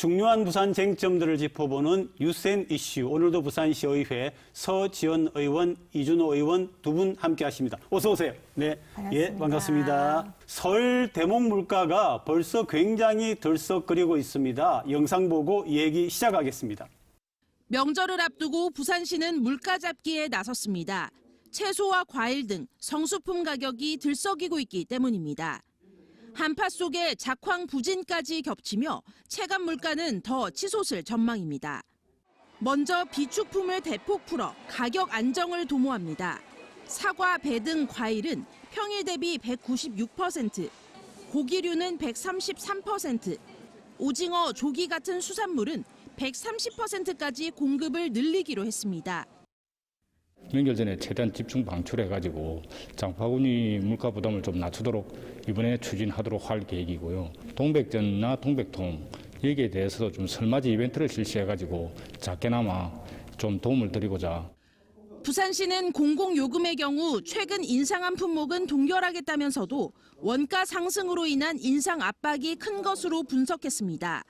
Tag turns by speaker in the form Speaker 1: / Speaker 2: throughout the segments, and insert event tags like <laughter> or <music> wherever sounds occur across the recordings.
Speaker 1: 중요한 부산 쟁점들을 짚어보는 유센 이슈. 오늘도 부산시의회 서지원 의원, 이준호 의원 두 분 함께 하십니다. 어서 오세요. 네. 예,
Speaker 2: 반갑습니다.
Speaker 1: 반갑습니다. 설 대목 물가가 벌써 굉장히 들썩거리고 있습니다. 영상 보고 얘기 시작하겠습니다.
Speaker 3: 명절을 앞두고 부산시는 물가 잡기에 나섰습니다. 채소와 과일 등 성수품 가격이 들썩이고 있기 때문입니다. 한파 속에 작황 부진까지 겹치며 체감 물가는 더 치솟을 전망입니다. 먼저 비축품을 대폭 풀어 가격 안정을 도모합니다. 사과, 배 등 과일은 평일 대비 196%, 고기류는 133%, 오징어, 조기 같은 수산물은 130%까지 공급을 늘리기로 했습니다.
Speaker 4: 명절 전에 최대한 집중 방출해가지고 장바구니 물가 부담을 좀 낮추도록 이번에 추진하도록 할 계획이고요. 동백전이나 동백통 여기에 대해서도 좀 설맞이 이벤트를 실시해가지고 작게나마 좀 도움을 드리고자
Speaker 3: 부산시는 공공요금의 경우 최근 인상한 품목은 동결하겠다면서도 원가 상승으로 인한 인상 압박이 큰 것으로 분석했습니다.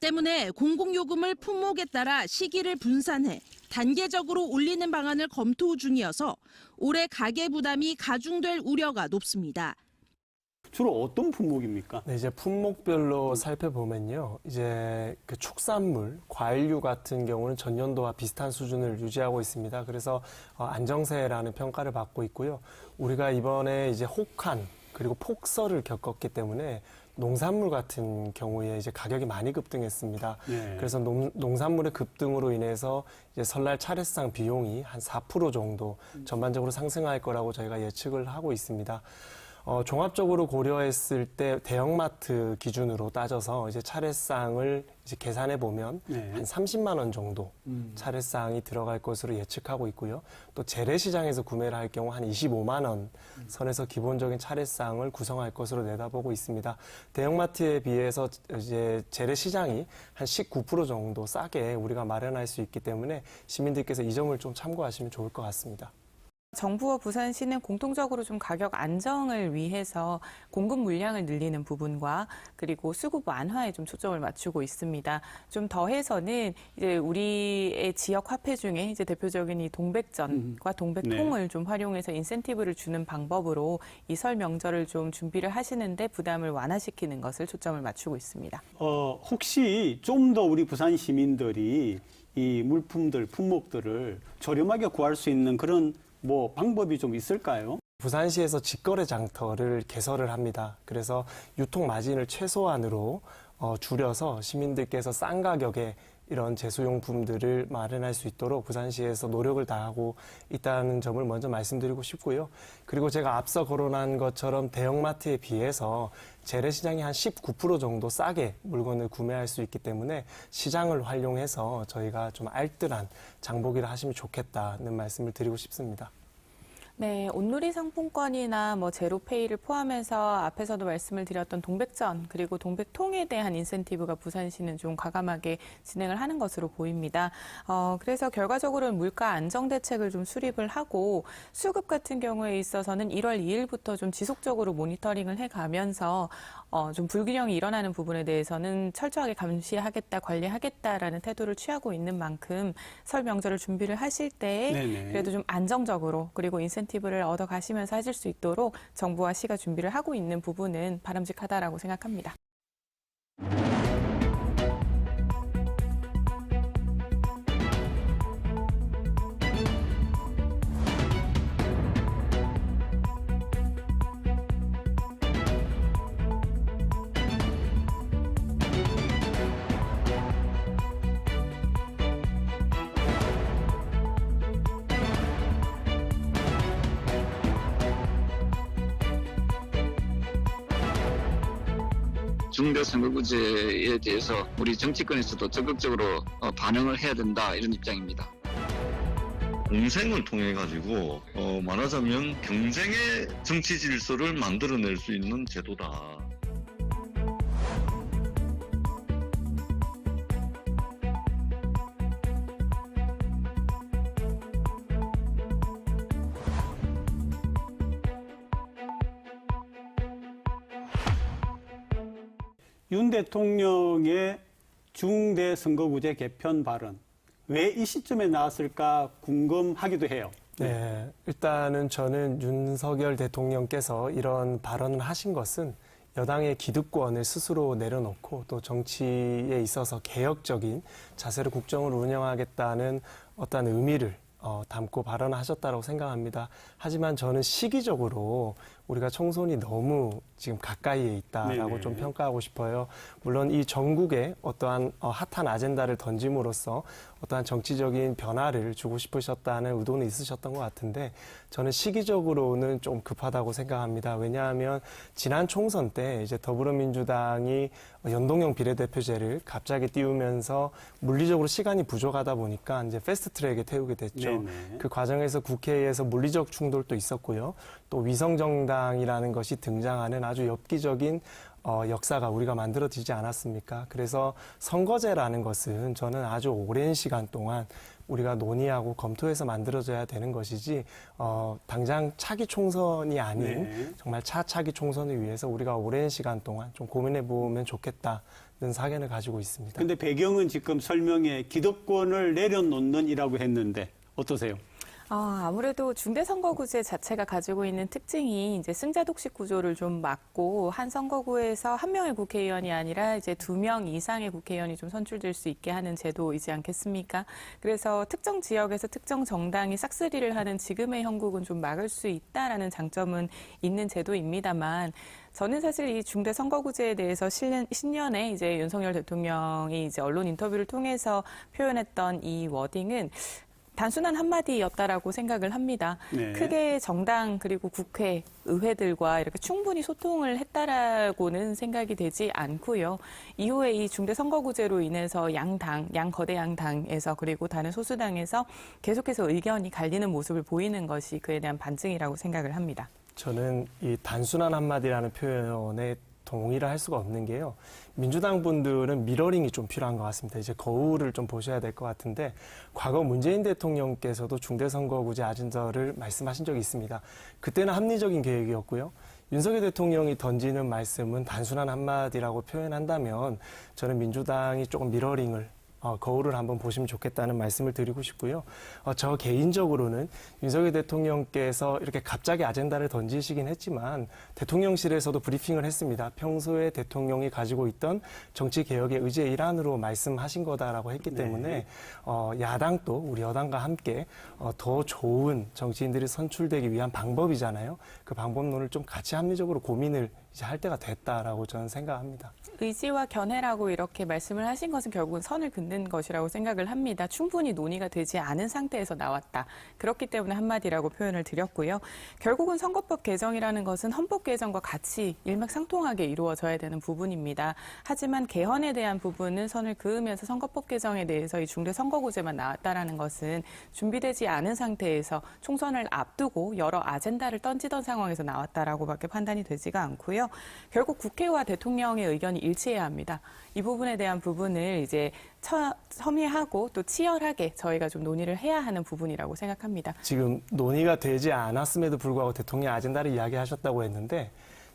Speaker 3: 때문에 공공요금을 품목에 따라 시기를 분산해 단계적으로 올리는 방안을 검토 중이어서 올해 가계 부담이 가중될 우려가 높습니다.
Speaker 1: 주로 어떤 품목입니까?
Speaker 5: 네, 이제 품목별로 살펴보면요. 이제 그 축산물, 과일류 같은 경우는 전년도와 비슷한 수준을 유지하고 있습니다. 그래서 어, 안정세라는 평가를 받고 있고요. 우리가 이번에 이제 혹한 그리고 폭설을 겪었기 때문에 농산물 같은 경우에 이제 가격이 많이 급등했습니다.
Speaker 1: 네.
Speaker 5: 그래서 농, 농산물의 급등으로 인해서 이제 설날 차례상 비용이 한 4% 정도 전반적으로 상승할 거라고 저희가 예측을 하고 있습니다. 어, 종합적으로 고려했을 때 대형마트 기준으로 따져서 이제 차례상을 이제 계산해 보면
Speaker 1: 네.
Speaker 5: 한 30만 원 정도
Speaker 1: 음.
Speaker 5: 차례상이 들어갈 것으로 예측하고 있고요. 또 재래시장에서 구매를 할 경우 한 25만 원 선에서 기본적인 차례상을 구성할 것으로 내다보고 있습니다. 대형마트에 비해서 이제 재래시장이 한 19% 정도 싸게 우리가 마련할 수 있기 때문에 시민들께서 이 점을 좀 참고하시면 좋을 것 같습니다.
Speaker 2: 정부와 부산시는 공통적으로 좀 가격 안정을 위해서 공급 물량을 늘리는 부분과 그리고 수급 완화에 좀 초점을 맞추고 있습니다. 좀 더해서는 이제 우리의 지역 화폐 중에 이제 대표적인 이 동백전과 동백통을 좀 활용해서 인센티브를 주는 방법으로 이 설 명절을 좀 준비를 하시는데 부담을 완화시키는 것을 초점을 맞추고 있습니다.
Speaker 1: 어, 혹시 좀 더 우리 부산 시민들이 이 물품들, 품목들을 저렴하게 구할 수 있는 그런 뭐 방법이 좀 있을까요?
Speaker 5: 부산시에서 직거래 장터를 개설을 합니다. 그래서 유통 마진을 최소한으로 어, 줄여서 시민들께서 싼 가격에 이런 제수용품들을 마련할 수 있도록 부산시에서 노력을 다하고 있다는 점을 먼저 말씀드리고 싶고요. 그리고 제가 앞서 거론한 것처럼 대형마트에 비해서 재래시장이 한 19% 정도 싸게 물건을 구매할 수 있기 때문에 시장을 활용해서 저희가 좀 알뜰한 장보기를 하시면 좋겠다는 말씀을 드리고 싶습니다.
Speaker 2: 네, 온누리 상품권이나 뭐 제로페이를 포함해서 앞에서도 말씀을 드렸던 동백전 그리고 동백통에 대한 인센티브가 부산시는 좀 과감하게 진행을 하는 것으로 보입니다. 어, 그래서 결과적으로는 물가 안정 대책을 좀 수립을 하고 수급 같은 경우에 있어서는 1월 2일부터 좀 지속적으로 모니터링을 해가면서 어, 좀 불균형이 일어나는 부분에 대해서는 철저하게 감시하겠다, 관리하겠다라는 태도를 취하고 있는 만큼 설 명절을 준비를 하실 때. 그래도 좀 안정적으로 그리고 인센티브 를 얻어 가시면서 하실 수 있도록 정부와 시가 준비를 하고 있는 부분은 바람직하다라고 생각합니다.
Speaker 6: 중대선거구제에 대해서 우리 정치권에서도 적극적으로 어, 반응을 해야 된다 이런 입장입니다.
Speaker 7: 공생을 통해 가지고 어, 말하자면 경쟁의 정치 질서를 만들어낼 수 있는 제도다.
Speaker 1: 대통령의 중대 선거구제 개편 발언 왜 이 시점에 나왔을까 궁금하기도 해요.
Speaker 5: 네, 일단은 저는 윤석열 대통령께서 이런 발언을 하신 것은 여당의 기득권을 스스로 내려놓고 또 정치에 있어서 개혁적인 자세로 국정을 운영하겠다는 어떤 의미를 어, 담고 발언하셨다고 생각합니다. 하지만 저는 시기적으로 우리가 총선이 너무 지금 가까이에 있다라고
Speaker 1: 네네.
Speaker 5: 좀 평가하고 싶어요. 물론 이 전국에 어떠한 어, 핫한 아젠다를 던짐으로써 어떠한 정치적인 변화를 주고 싶으셨다는 의도는 있으셨던 것 같은데 저는 시기적으로는 좀 급하다고 생각합니다. 왜냐하면 지난 총선 때 이제 더불어민주당이 연동형 비례대표제를 갑자기 띄우면서 물리적으로 시간이 부족하다 보니까 이제 패스트트랙에 태우게 됐죠.
Speaker 1: 네네.
Speaker 5: 그 과정에서 국회에서 물리적 충돌도 있었고요. 또 위성정당 이라는 것이 등장하는 아주 엽기적인 어, 역사가 우리가 만들어지지 않았습니까? 그래서 선거제라는 것은 저는 아주 오랜 시간 동안 우리가 논의하고 검토해서 만들어져야 되는 것이지 어, 당장 차기 총선이 아닌
Speaker 1: 네.
Speaker 5: 정말 차차기 총선을 위해서 우리가 오랜 시간 동안 좀 고민해 보면 좋겠다는 사견을 가지고 있습니다.
Speaker 1: 근데 배경은 지금 설명에 기득권을 내려놓는이라고 했는데 어떠세요?
Speaker 2: 아, 아무래도 중대선거구제 자체가 가지고 있는 특징이 이제 승자 독식 구조를 좀 막고 한 선거구에서 한 명의 국회의원이 아니라 이제 두 명 이상의 국회의원이 좀 선출될 수 있게 하는 제도이지 않겠습니까? 그래서 특정 지역에서 특정 정당이 싹쓸이를 하는 지금의 형국은 좀 막을 수 있다라는 장점은 있는 제도입니다만 저는 사실 이 중대 선거구제에 대해서 신년, 신년에 이제 윤석열 대통령이 이제 언론 인터뷰를 통해서 표현했던 이 워딩은 단순한 한마디였다라고 생각을 합니다.
Speaker 1: 네.
Speaker 2: 크게 정당 그리고 국회, 의회들과 이렇게 충분히 소통을 했다라고는 생각이 되지 않고요. 이후에 이 중대 선거구제로 인해서 양당, 양거대 양당에서 그리고 다른 소수당에서 계속해서 의견이 갈리는 모습을 보이는 것이 그에 대한 반증이라고 생각을 합니다.
Speaker 5: 저는 이 단순한 한마디라는 표현에 동의를 할 수가 없는 게요. 민주당 분들은 미러링이 좀 필요한 것 같습니다. 이제 거울을 좀 보셔야 될 것 같은데 과거 문재인 대통령께서도 중대선거구제 아젠다를 말씀하신 적이 있습니다. 그때는 합리적인 계획이었고요. 윤석열 대통령이 던지는 말씀은 단순한 한마디라고 표현한다면 저는 민주당이 조금 미러링을 어, 거울을 한번 보시면 좋겠다는 말씀을 드리고 싶고요. 어, 저 개인적으로는 윤석열 대통령께서 이렇게 갑자기 아젠다를 던지시긴 했지만 대통령실에서도 브리핑을 했습니다. 평소에 대통령이 가지고 있던 정치 개혁의 의지의 일환으로 말씀하신 거다라고 했기 때문에 어, 야당도 우리 여당과 함께 어, 더 좋은 정치인들이 선출되기 위한 방법이잖아요. 그 방법론을 좀 같이 합리적으로 고민을 이제 할 때가 됐다라고 저는 생각합니다.
Speaker 2: 의지와 견해라고 이렇게 말씀을 하신 것은 결국은 선을 긋는 것이라고 생각을 합니다. 충분히 논의가 되지 않은 상태에서 나왔다. 그렇기 때문에 한마디라고 표현을 드렸고요. 결국은 선거법 개정이라는 것은 헌법 개정과 같이 일맥상통하게 이루어져야 되는 부분입니다. 하지만 개헌에 대한 부분은 선을 그으면서 선거법 개정에 대해서 이 중대 선거구제만 나왔다라는 것은 준비되지 않은 상태에서 총선을 앞두고 여러 아젠다를 던지던 상황에서 나왔다라고밖에 판단이 되지가 않고요. 결국 국회와 대통령의 의견이 일치해야 합니다. 이 부분에 대한 부분을 이제 처, 첨예하고 또 치열하게 저희가 좀 논의를 해야 하는 부분이라고 생각합니다.
Speaker 5: 지금 논의가 되지 않았음에도 불구하고 대통령 아젠다를 이야기하셨다고 했는데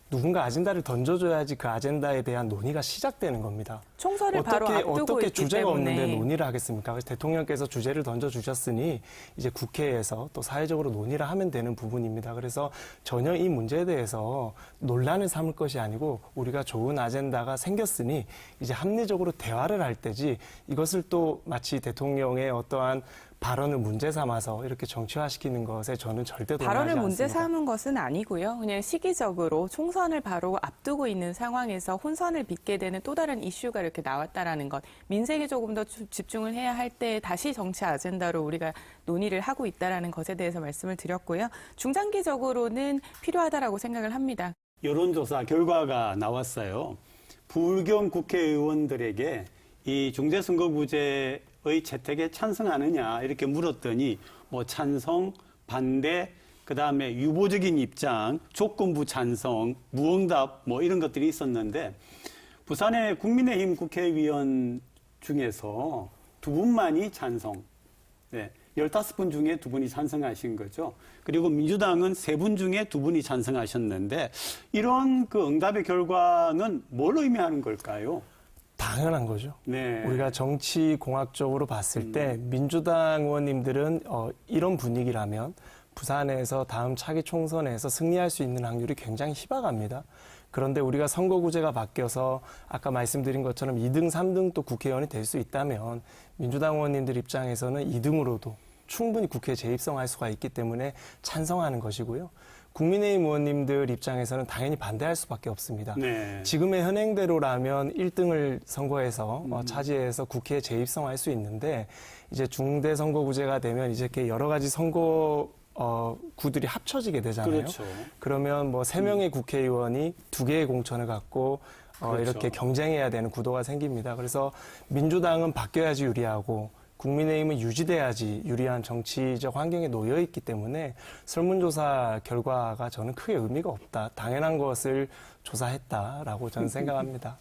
Speaker 5: 누군가 아젠다를 던져줘야지 그 아젠다에 대한 논의가 시작되는 겁니다.
Speaker 2: 총선을 바로
Speaker 5: 어떻게
Speaker 2: 앞두고
Speaker 5: 어떻게 주제가
Speaker 2: 때문에
Speaker 5: 없는데 논의를 하겠습니까? 그래서 대통령께서 주제를 던져 주셨으니 이제 국회에서 또 사회적으로 논의를 하면 되는 부분입니다. 그래서 전혀 이 문제에 대해서 논란을 삼을 것이 아니고 우리가 좋은 아젠다가 생겼으니 이제 합리적으로 대화를 할 때지 이것을 또 마치 대통령의 어떠한 발언을 문제 삼아서 이렇게 정치화시키는 것에 저는 절대 동의하지
Speaker 2: 발언을
Speaker 5: 않습니다.
Speaker 2: 문제 삼은 것은 아니고요. 그냥 시기적으로 총선을 바로 앞두고 있는 상황에서 혼선을 빚게 되는 또 다른 이슈가 이렇게 나왔다라는 것. 민생에 조금 더 주- 집중을 해야 할 때 다시 정치 아젠다로 우리가 논의를 하고 있다라는 것에 대해서 말씀을 드렸고요. 중장기적으로는 필요하다라고 생각을 합니다.
Speaker 1: 여론조사 결과가 나왔어요. 불경 국회의원들에게 이 중대선거구제 의 채택에 찬성하느냐 이렇게 물었더니 뭐 찬성, 반대, 그 다음에 유보적인 입장, 조건부 찬성, 무응답 뭐 이런 것들이 있었는데 부산의 국민의힘 국회의원 중에서 두 분만이 찬성, 네, 15분 중에 두 분이 찬성하신 거죠. 그리고 민주당은 세 분 중에 두 분이 찬성하셨는데 이런 그 응답의 결과는 뭘 의미하는 걸까요?
Speaker 5: 당연한 거죠.
Speaker 1: 네.
Speaker 5: 우리가 정치 공학적으로 봤을 때 민주당 의원님들은 어, 이런 분위기라면 부산에서 다음 차기 총선에서 승리할 수 있는 확률이 굉장히 희박합니다. 그런데 우리가 선거구제가 바뀌어서 아까 말씀드린 것처럼 2등, 3등 또 국회의원이 될 수 있다면 민주당 의원님들 입장에서는 2등으로도 충분히 국회에 재입성할 수가 있기 때문에 찬성하는 것이고요. 국민의힘 의원님들 입장에서는 당연히 반대할 수밖에 없습니다.
Speaker 1: 네.
Speaker 5: 지금의 현행대로라면 1등을 선거에서 어, 차지해서 국회에 재입성할 수 있는데 이제 중대 선거구제가 되면 이제 이렇게 여러 가지 선거 어, 구들이 합쳐지게 되잖아요.
Speaker 1: 그렇죠.
Speaker 5: 그러면 뭐 세 명의 국회의원이 두 개의 공천을 갖고 어,
Speaker 1: 그렇죠.
Speaker 5: 이렇게 경쟁해야 되는 구도가 생깁니다. 그래서 민주당은 바뀌어야지 유리하고 국민의힘은 유지돼야지 유리한 정치적 환경에 놓여 있기 때문에 설문조사 결과가 저는 크게 의미가 없다. 당연한 것을 조사했다라고 저는 <laughs> 생각합니다.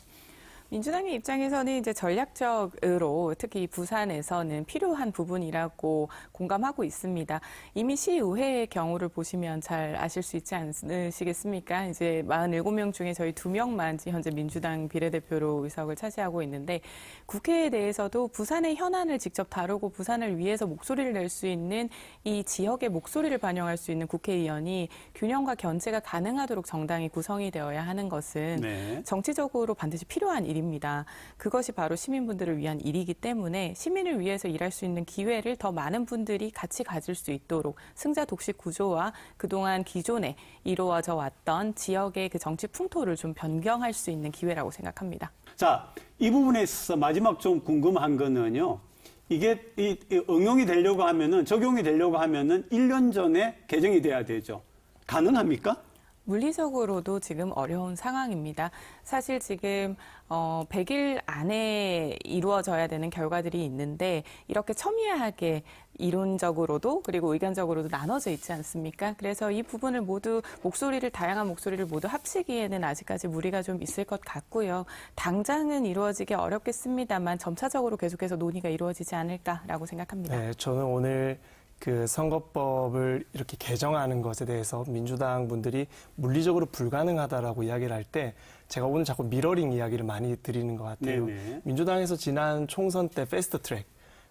Speaker 2: 민주당의 입장에서는 이제 전략적으로 특히 이 부산에서는 필요한 부분이라고 공감하고 있습니다. 이미 시의회의 경우를 보시면 잘 아실 수 있지 않으시겠습니까? 이제 47명 중에 저희 2명만 현재 민주당 비례대표로 의석을 차지하고 있는데 국회에 대해서도 부산의 현안을 직접 다루고 부산을 위해서 목소리를 낼 수 있는 이 지역의 목소리를 반영할 수 있는 국회의원이 균형과 견제가 가능하도록 정당이 구성이 되어야 하는 것은
Speaker 1: 네.
Speaker 2: 정치적으로 반드시 필요한 일 입니다. 그것이 바로 시민분들을 위한 일이기 때문에 시민을 위해서 일할 수 있는 기회를 더 많은 분들이 같이 가질 수 있도록 승자 독식 구조와 그동안 기존에 이루어져 왔던 지역의 그 정치 풍토를 좀 변경할 수 있는 기회라고 생각합니다.
Speaker 1: 자, 이 부분에 있어서 마지막 좀 궁금한 거는요. 이게 이, 이 응용이 되려고 하면은 적용이 되려고 하면은 1년 전에 개정이 돼야 되죠. 가능합니까?
Speaker 2: 물리적으로도 지금 어려운 상황입니다. 사실 지금 어 100일 안에 이루어져야 되는 결과들이 있는데 이렇게 첨예하게 이론적으로도 그리고 의견적으로도 나눠져 있지 않습니까? 그래서 이 부분을 모두 목소리를 다양한 목소리를 모두 합치기에는 아직까지 무리가 좀 있을 것 같고요. 당장은 이루어지기 어렵겠습니다만 점차적으로 계속해서 논의가 이루어지지 않을까라고 생각합니다.
Speaker 5: 네, 저는 오늘 그 선거법을 이렇게 개정하는 것에 대해서 민주당 분들이 물리적으로 불가능하다라고 이야기를 할 때 제가 오늘 자꾸 미러링 이야기를 많이 드리는 것 같아요.
Speaker 1: 네네.
Speaker 5: 민주당에서 지난 총선 때 패스트 트랙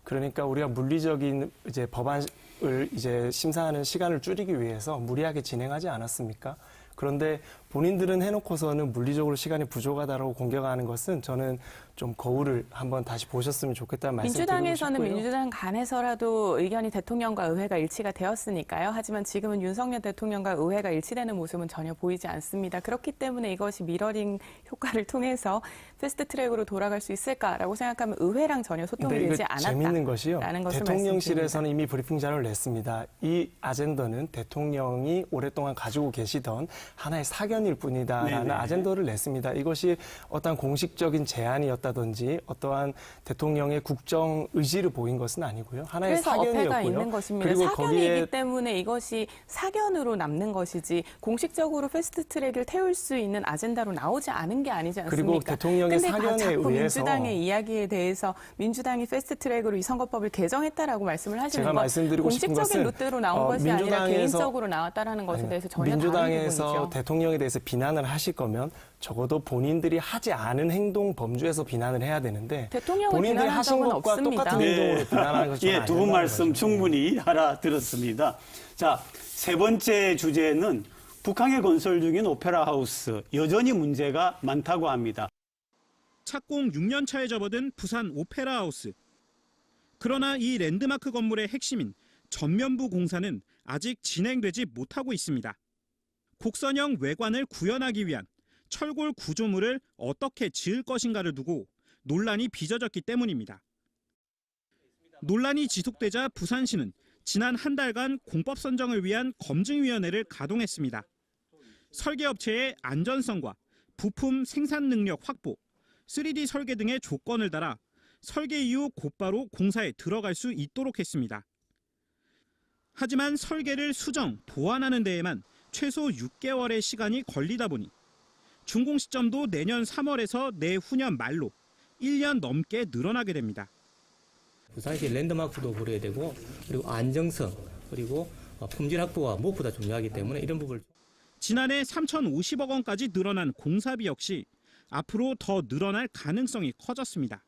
Speaker 5: 그러니까 우리가 물리적인 이제 법안을 이제 심사하는 시간을 줄이기 위해서 무리하게 진행하지 않았습니까? 그런데 본인들은 해놓고서는 물리적으로 시간이 부족하다라고 공격하는 것은 저는 좀 거울을 한번 다시 보셨으면 좋겠다는 말씀 드리고
Speaker 2: 민주당에서는. 민주당 간에서라도 의견이 대통령과 의회가 일치가 되었으니까요. 하지만 지금은 윤석열 대통령과 의회가 일치되는 모습은 전혀 보이지 않습니다. 그렇기 때문에 이것이 미러링 효과를 통해서 패스트 트랙으로 돌아갈 수 있을까라고 생각하면 의회랑 전혀 소통이 되지 않았다.
Speaker 5: 재밌는 것이요. 대통령실에서는 이미 브리핑 자료를 냈습니다. 이 아젠더는 대통령이 오랫동안 가지고 계시던 하나의 사견일 뿐이다라는
Speaker 1: 네네.
Speaker 5: 아젠더를 냈습니다. 이것이 어떠한 공식적인 제안이었다 든지 어떠한 대통령의 국정 의지를 보인 것은 아니고요. 하나의
Speaker 2: 그래서
Speaker 5: 사견이었고요.
Speaker 2: 있는 것입니다.
Speaker 5: 그리고
Speaker 2: 사견이기
Speaker 5: 거기에
Speaker 2: 때문에 이것이 사견으로 남는 것이지 공식적으로 패스트 트랙을 태울 수 있는 아젠다로 나오지 않은 게 아니지 않습니까?
Speaker 5: 그리고 대통령의 사견에
Speaker 2: 자꾸
Speaker 5: 의해서
Speaker 2: 민주당의 이야기에 대해서 민주당이 패스트 트랙으로 이 선거법을 개정했다라고 말씀을 하시는
Speaker 5: 제가
Speaker 2: 건
Speaker 5: 말씀드리고
Speaker 2: 공식적인 루트로 나온
Speaker 5: 어,
Speaker 2: 것이 아니라 개인적으로 나왔다라는 것에. 대해서 전혀
Speaker 5: 민주당에서. 대통령에 대해서 비난을 하실 거면 적어도 본인들이 하지 않은 행동 범주에서 비난을 해야 되는데
Speaker 2: 대통령을
Speaker 5: 본인들이
Speaker 2: 비난한
Speaker 5: 하신
Speaker 2: 적은
Speaker 5: 것과
Speaker 2: 없습니다.
Speaker 5: 똑같은 행동으로 비난하는 것이 <laughs>
Speaker 1: 예, 두 분 말씀 충분히 알아들었습니다. 자, 세 번째 주제는 북한에 건설 중인 오페라 하우스 여전히 문제가 많다고 합니다.
Speaker 8: 착공 6년 차에 접어든 부산 오페라 하우스. 그러나 이 랜드마크 건물의 핵심인 전면부 공사는 아직 진행되지 못하고 있습니다. 곡선형 외관을 구현하기 위한 철골 구조물을 어떻게 지을 것인가를 두고 논란이 빚어졌기 때문입니다. 논란이 지속되자 부산시는 지난 한 달간 공법 선정을 위한 검증위원회를 가동했습니다. 설계업체의 안전성과 부품 생산 능력 확보, 3D 설계 등의 조건을 달아 설계 이후 곧바로 공사에 들어갈 수 있도록 했습니다. 하지만 설계를 수정, 보완하는 데에만 최소 6개월의 시간이 걸리다 보니 준공 시점도 내년 3월에서 내후년 말로 1년 넘게 늘어나게 됩니다.
Speaker 9: 부산시 랜드마크도 그려야 되고 그리고 안정성 그리고 어, 품질 확보가 무엇보다 중요하기 때문에 이런 부분을
Speaker 8: 지난해 3,050억 원까지 늘어난 공사비 역시 앞으로 더 늘어날 가능성이 커졌습니다.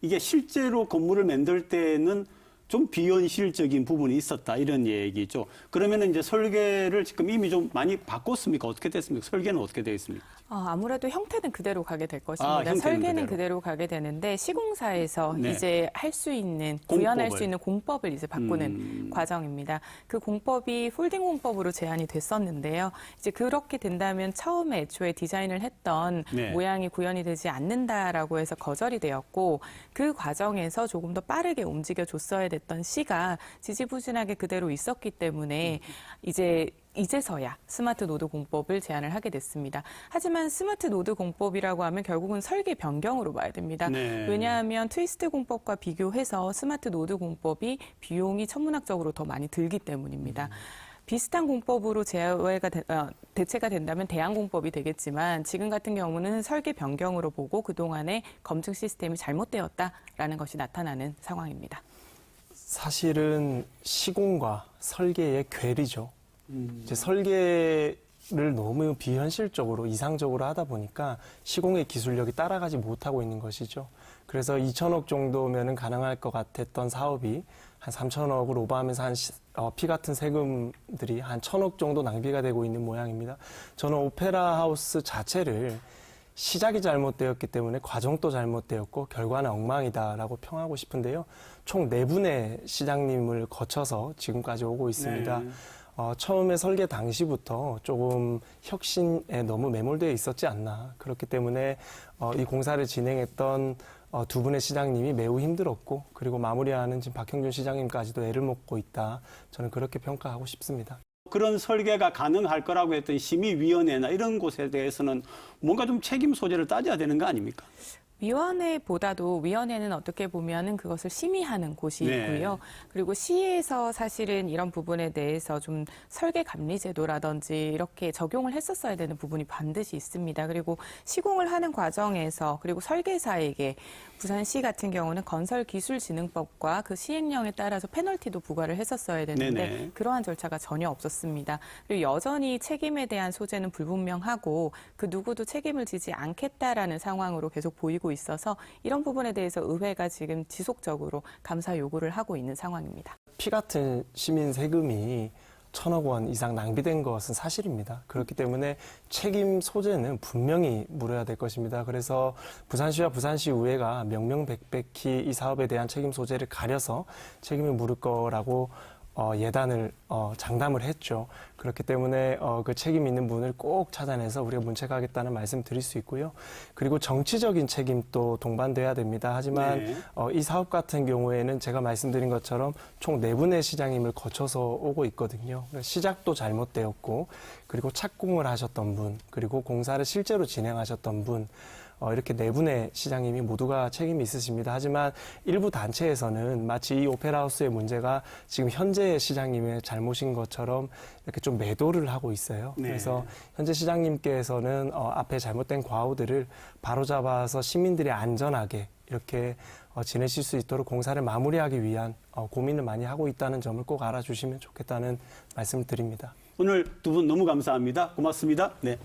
Speaker 1: 이게 실제로 건물을 만들 때는 좀 비현실적인 부분이 있었다 이런 얘기죠. 그러면 이제 설계를 지금 이미 좀 많이 바꿨습니까? 어떻게 됐습니까? 설계는 어떻게 되어 있습니까?
Speaker 2: 어, 아무래도 형태는 그대로 가게 될
Speaker 1: 아,
Speaker 2: 것입니다.
Speaker 1: 형태는
Speaker 2: 설계는
Speaker 1: 그대로.
Speaker 2: 그대로. 가게 되는데 시공사에서
Speaker 1: 네.
Speaker 2: 이제 할 수 있는 구현할
Speaker 1: 공법을.
Speaker 2: 수 있는 공법을 이제 바꾸는
Speaker 1: 음.
Speaker 2: 과정입니다. 그 공법이 폴딩 공법으로 제안이 됐었는데요. 이제 그렇게 된다면 처음에 애초에 디자인을 했던
Speaker 1: 네.
Speaker 2: 모양이 구현이 되지 않는다라고 해서 거절이 되었고 그 과정에서 조금 더 빠르게 움직여 줬어야 됐던 시가 지지부진하게 그대로 있었기 때문에 이제 이제서야 스마트 노드 공법을 제안을 하게 됐습니다. 하지만 스마트 노드 공법이라고 하면 결국은 설계 변경으로 봐야 됩니다.
Speaker 1: 네.
Speaker 2: 왜냐하면 트위스트 공법과 비교해서 스마트 노드 공법이 비용이 천문학적으로 더 많이 들기 때문입니다. 비슷한 공법으로 제외가 되, 어, 대체가 된다면 대안 공법이 되겠지만 지금 같은 경우는 설계 변경으로 보고 그동안의 검증 시스템이 잘못되었다라는 것이 나타나는 상황입니다.
Speaker 5: 사실은 시공과 설계의 괴리죠.
Speaker 1: 음.
Speaker 5: 이제 설계를 너무 비현실적으로 이상적으로 하다 보니까 시공의 기술력이 따라가지 못하고 있는 것이죠. 그래서 2천억 정도면은 가능할 것 같았던 사업이 한 3천억을 오버하면서 한 어, 피 같은 세금들이 한 천억 정도 낭비가 되고 있는 모양입니다. 저는 오페라 하우스 자체를 시작이 잘못되었기 때문에 과정도 잘못되었고 결과는 엉망이다라고 평하고 싶은데요. 총 네 분의 시장님을 거쳐서 지금까지 오고 있습니다.
Speaker 1: 네.
Speaker 5: 어, 처음에 설계 당시부터 조금 혁신에 너무 매몰되어 있었지 않나. 그렇기 때문에 어, 이 공사를 진행했던 어, 두 분의 시장님이 매우 힘들었고 그리고 마무리하는 지금 박형준 시장님까지도 애를 먹고 있다. 저는 그렇게 평가하고 싶습니다.
Speaker 1: 그런 설계가 가능할 거라고 했던 심의위원회나 이런 곳에 대해서는 뭔가 좀 책임 소재를 따져야 되는 거 아닙니까?
Speaker 2: 위원회보다도 위원회는 어떻게 보면은 그것을 심의하는 곳이고요.
Speaker 1: 네.
Speaker 2: 그리고 시에서 사실은 이런 부분에 대해서 좀 설계 감리 제도라든지 이렇게 적용을 했었어야 되는 부분이 반드시 있습니다. 그리고 시공을 하는 과정에서 그리고 설계사에게 부산시 같은 경우는 건설기술진흥법과 그 시행령에 따라서 페널티도 부과를 했었어야 되는데
Speaker 1: 네네.
Speaker 2: 그러한 절차가 전혀 없었습니다. 그리고 여전히 책임에 대한 소재는 불분명하고 그 누구도 책임을 지지 않겠다라는 상황으로 계속 보이 고 있어서 이런 부분에 대해서 의회가 지금 지속적으로 감사 요구를 하고 있는 상황입니다.
Speaker 5: 피 같은 시민 세금이 천억 원 이상 낭비된 것은 사실입니다. 그렇기 때문에 책임 소재는 분명히 물어야 될 것입니다. 그래서 부산시와 부산시 의회가 명명백백히 이 사업에 대한 책임 소재를 가려서 책임을 물을 거라고 어, 예단을 어, 장담을 했죠. 그렇기 때문에 어, 그 책임 있는 분을 꼭 찾아내서 우리가 문책하겠다는 말씀 드릴 수 있고요. 그리고 정치적인 책임도 동반돼야 됩니다. 하지만
Speaker 1: 네.
Speaker 5: 어, 이 사업 같은 경우에는 제가 말씀드린 것처럼 총 네 분의 시장님을 거쳐서 오고 있거든요. 그러니까 시작도 잘못되었고, 그리고 착공을 하셨던 분, 그리고 공사를 실제로 진행하셨던 분, 어, 이렇게 네 분의 시장님이 모두가 책임이 있으십니다. 하지만 일부 단체에서는 마치 이 오페라 하우스의 문제가 지금 현재 시장님의 잘못인 것처럼 이렇게 좀 매도를 하고 있어요.
Speaker 1: 네.
Speaker 5: 그래서 현재 시장님께서는 어, 앞에 잘못된 과오들을 바로잡아서 시민들이 안전하게 이렇게 어, 지내실 수 있도록 공사를 마무리하기 위한 어, 고민을 많이 하고 있다는 점을 꼭 알아주시면 좋겠다는 말씀을 드립니다.
Speaker 1: 오늘 두 분 너무 감사합니다. 고맙습니다. 네.